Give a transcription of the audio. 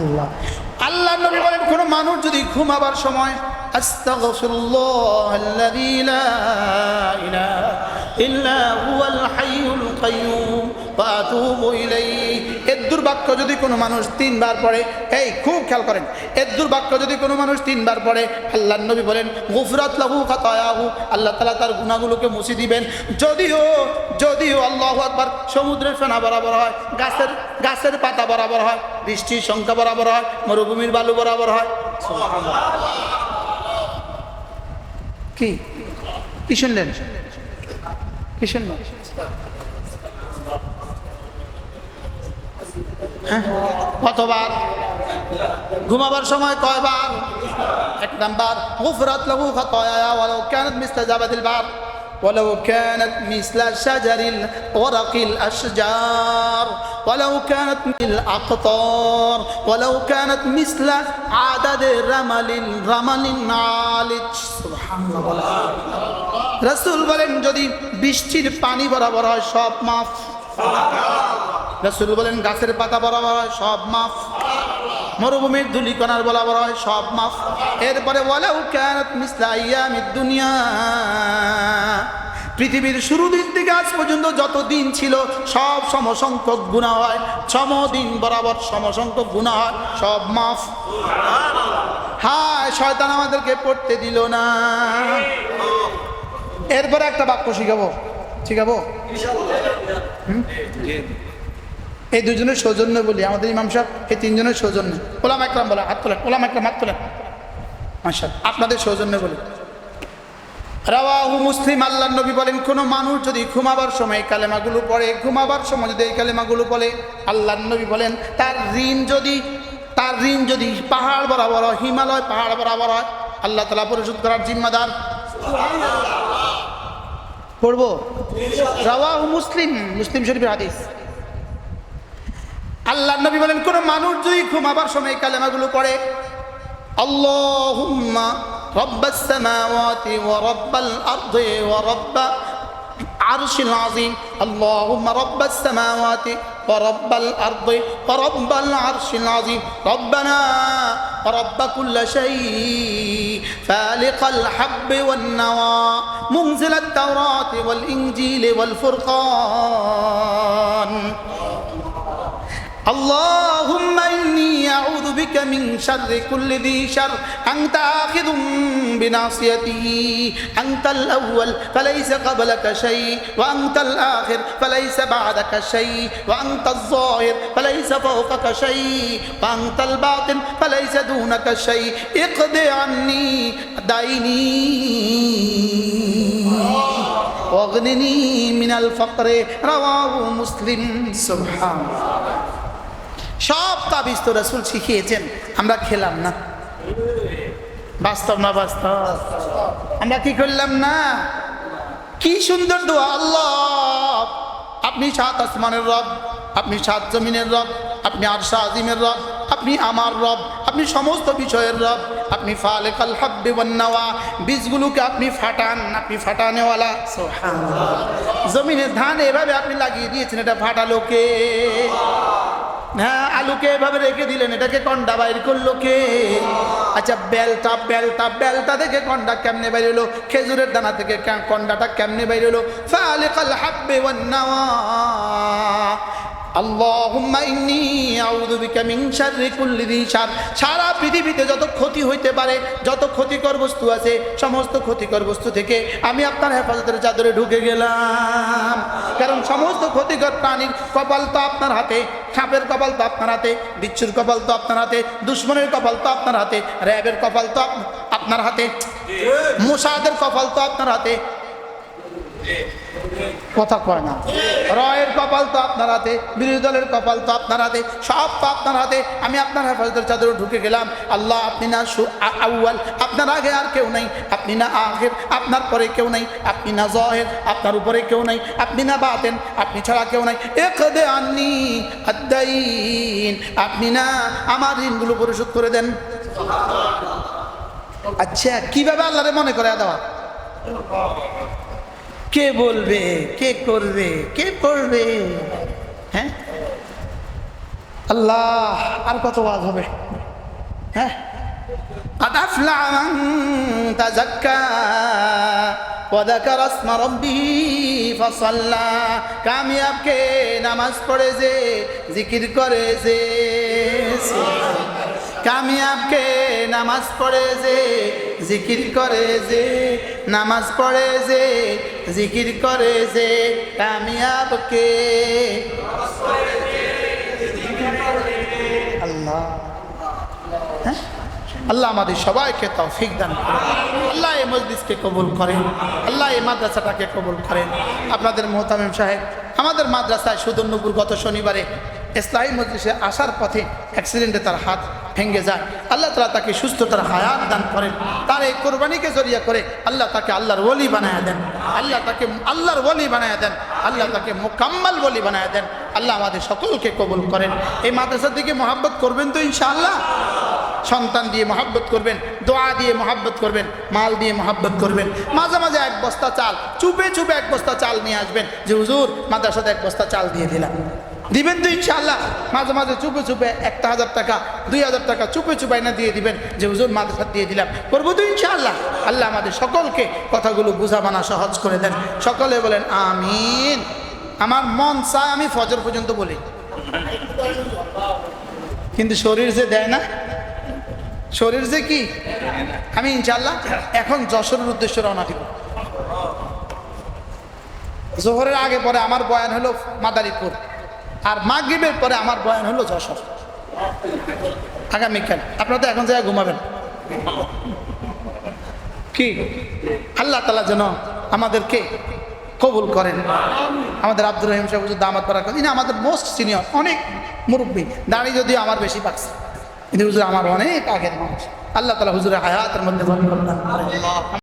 আল্লাহ। আল্লাহ নবী বলেন, কোন মানুষ যদি ঘুমাবার সময় ইল্লা হুয়াল হাইয়ুল কাইয়ুম, ওয়া আতুবু ইলাইহি দুর্বাক্য যদি কোনো মানুষ তিনবার পড়ে, এই খুব খেয়াল করেন, এর দুর্বাক্য যদি কোনো মানুষ তিনবার পড়ে আল্লাহ নবী বলেন, গুফরাত লাহু খাতায়াহু আল্লাহ তাআলা তার গুনাহগুলোকে মুছে দিবেন। যদিও যদিও আল্লাহু আকবার সমুদ্রের ফেনা বরাবর হয়, গাছের গাছের পাতা বরাবর হয়, বৃষ্টির সংখ্যা বরাবর হয়, মরুভূমির বালু বরাবর হয়। কি? কি শুনলেন? কি শুনলেন? কতবার ঘুমাবার সময় কয়বার এক নাম্বার গুফরাত লাহু খাতায়া ওয়ালাউ কানাত মিসলা জাবাদিল বার ولو كانت مثل شجر ورق الأشجار ولو كانت من الأقطار ولو كانت مثل عدد رمل رمل عالج سبحان الله রসুল বলেন যদি বৃষ্টির পানি বরাবর হয় সব মাফ রসুল বলেন, গাছের পাতা বরাবর হয়, সব মাফ। মরুভূমির ধুলিকণার বরাবর হয়, সব মাফ। এরপরে বলেও ক্যানত মিসলা ইয়ামিদ দুনিয়া। পৃথিবীর শুরু দিন থেকে আজ পর্যন্ত যত দিন ছিল, সব সমসংখ্যক গুণা হয়। সমদিন বরাবর সমসংখ্যক গুণা হয়, সব মাফ। হায়, শয়তান আমাদেরকে পড়তে দিল না। এরপরে একটা বাক্য শিখাবো। শিখাবো? হুম? এই দুজনের সৌজন্য বলি, আমাদের ইমাম সাহেব, এই তিনজনের সৌজন্য। ওলাম একরাম বলে হাত তোলেন, ওলাম একরাম, হাত তোলেন। মাসাল আপনাদের সৌজন্য বলি। রাওয়াহু মুসলিম আল্লাহ নবী বলেন, কোন মানুষ যদি ঘুমাবার সময় কালেমাগুলো পড়ে, ঘুমাবার সময় যদি এই কালেমাগুলো বলে আল্লাহ নবী বলেন, তার ঋণ যদি, তার ঋণ যদি পাহাড় বরাবর হয়, হিমালয় পাহাড় বরাবর হয়, আল্লাহ তালা পরিশোধ করার জিম্মাদার। পড়ব? রাওয়াহু মুসলিম মুসলিম শরীফের হাদিস। আল্লাহ নবী বলেন কোন মানুষ যদি ঘুমাবার সময় এই কালেমাগুলো পড়ে اللهم رب السماوات ورب الأرض ورب عرش العظيم اللهم رب السماوات ورب الأرض ورب العرش العظيم ربنا رب كل شيء فالق الحب والنوى منزل التوراة والإنجيل والفرقان اللهم إني أعوذ بك من شر كل ذي شر. أنت آخذ بناصيته أنت الأول فليس قبلك شيء. وأنت الآخر فليس بعدك شيء. وأنت الظاهر فليس فوقك شيء. وأنت الباطن فليس دونك شيء. اقض عني ديني واغنني من الفقر. رواه مسلم. سبحان الله. সব তাবিজ তো রসুল শিখিয়েছেন আমরা খেলাম না। বাস্তব না বাস্তব? আমরা কি করলাম না? কি সুন্দর দোয়া আল্লাহ! আপনি সাত আসমানের রব আপনি সাত জমিনের রব আপনি আরশা আজিমের রব আপনি আমার রব আপনি সমস্ত বিষয়ের রব আপনি ফালেকাল হাব্বে বন্নাওয়া বীজগুলোকে আপনি ফাটান আপনি ফাটানেওয়ালা। জমিনের ধান এভাবে আপনি লাগিয়ে দিয়েছেন এটা ফাটালো কে? হ্যাঁ আলুকে এভাবে রেখে দিলেন, এটাকে কন্ডা বাইর করল কে? আচ্ছা বেলটা বেলটা বেলটা থেকে কন্ডা কেমনে বাইর হলো? খেজুরের দানা থেকে কন্ডাটা কেমনে বাইর হলো? ফালিকাল হাব্বে ওয়ান নাওয়া। আল্লাহুম্মা ইন্নী আউযু বিকা মিন শাররি কুল্লি যী শার। সারা পৃথিবীতে যত ক্ষতি হইতে পারে যত ক্ষতিকর বস্তু আছে সমস্ত ক্ষতিকর বস্তু থেকে আমি আপনার হেফাজতের চাদরে ঢুকে গেলাম। কারণ সমস্ত ক্ষতিকর প্রাণীর কপাল তো আপনার হাতে সাপের কপাল তো আপনার হাতে বিচ্ছুর কপাল তো আপনার হাতে দুশ্মনের কপাল তো আপনার হাতে র্যাবের কপাল তো আপনার হাতে মোসাদের কপাল তো আপনার হাতে। কথা কয় না। রয়ের কপাল তো আপনার হাতে, বিরোধী দলের কপাল তো আপনার হাতে, সব তো আপনার হাতে। আমি আপনার হেফাজতের চাদরে ঢুকে গেলাম। আল্লাহ, আপনি না আউয়াল, আপনার আগে আর কেউ নাই। আপনি না আখের, আপনার পরে কেউ নাই। আপনি না জহের, আপনার উপরে কেউ নাই। আপনি না বাতেন, আপনি ছাড়া কেউ নাই। একদে আননি আদাইন আপনি না আমার ঋণগুলো পরিশোধ করে দেন। আচ্ছা কীভাবে আল্লাহরে মনে করে দেওয়া? কে বলবে কে করবে কে পড়বে হ্যাঁ আল্লাহ আর কত ওয়াজ হবে হ্যাঁ قد أفلح من تزكى وذكر اسم ربه فصلى কামিয়াব কে নামাজ পড়ে যে জিকির করে যে কামিয়াব কে নামাজ পড়ে যে, জিকির করে যে, নামাজ পড়ে যে, জিকির করে যে কামিয়াব কে আল্লাহ। হ্যাঁ? আল্লাহ আমাদের সবাইকে তৌফিক দান করেন। আল্লাহ এই মসজিদকে কবুল করেন। আল্লাহ এই মাদ্রাসাটাকে কবুল করেন। আপনাদের মোহতামিম সাহেব, আমাদের মাদ্রাসায় সুদর্ণপুর গত শনিবারে ইসলাহী মজলিসে আসার পথে অ্যাক্সিডেন্টে তার হাত ভেঙে যায়। আল্লাহ তালা তাকে সুস্থতার হায়াত দান করেন। তার এই কোরবানিকে জড়িয়ে করে আল্লাহ তাকে আল্লাহর ওলি বানায় দেন। আল্লাহ তাকে আল্লাহর ওলি বানায় দেন। আল্লাহ তাকে মোকাম্মাল বলি বানায় দেন। আল্লাহ আমাদের সকলকে কবুল করেন। এই মাদ্রাসার দিকে মহাব্বত করবেন তো ইনশাআল্লাহ? সন্তান দিয়ে মহাব্বত করবেন, দোয়া দিয়ে মহাব্বত করবেন, মাল দিয়ে মহাব্বত করবেন। মাঝে মাঝে এক বস্তা চাল, চুপে চুপে এক বস্তা চাল নিয়ে আসবেন। যে, হুজুর, মাদ্রাসাতে এক বস্তা চাল দিয়ে দিলাম। দিবেন তো ইনশাআল্লাহ। মাঝে মাঝে চুপে চুপে একটা হাজার টাকা, দুই হাজার টাকা চুপে চুপে না দিয়ে দিবেন। যে হুজুর মাদ্রাসা দিয়ে দিলাম। করব তো ইনশাআল্লাহ। আল্লাহ আমাদের সকলকে কথাগুলো বুঝাবানা সহজ করে দেন। সকলে বলেন, আমিন। আমার মন চায় আমি ফজর পর্যন্ত বলি। কিন্তু শরীর যে দেয় না? শরীর যে কি? আমি ইনশাল্লাহ এখন যশোরের উদ্দেশ্যে রওনা দিব। জোহরের আগে পরে আমার বয়ান হলো মাদারীপুর। আর মাগরিবের পরে আমার বয়ান হলো যশোর। আগামীকাল আপনারা তো এখন জায়গায় ঘুমাবেন। কি? আল্লাহ তালা যেন আমাদেরকে কবুল করেন। আমাদের আব্দুর রহিম সাহেব দামাত বারাক। ইনি আমাদের মোস্ট সিনিয়র অনেক মুরব্বী। দাঁড়িয়ে যদিও আমার বেশি পাকছে। কিন্তু হুজুর আমার অনেক আগের মানুষ। আল্লাহ তালা হুজুরের হায়াতের মধ্যে করেন।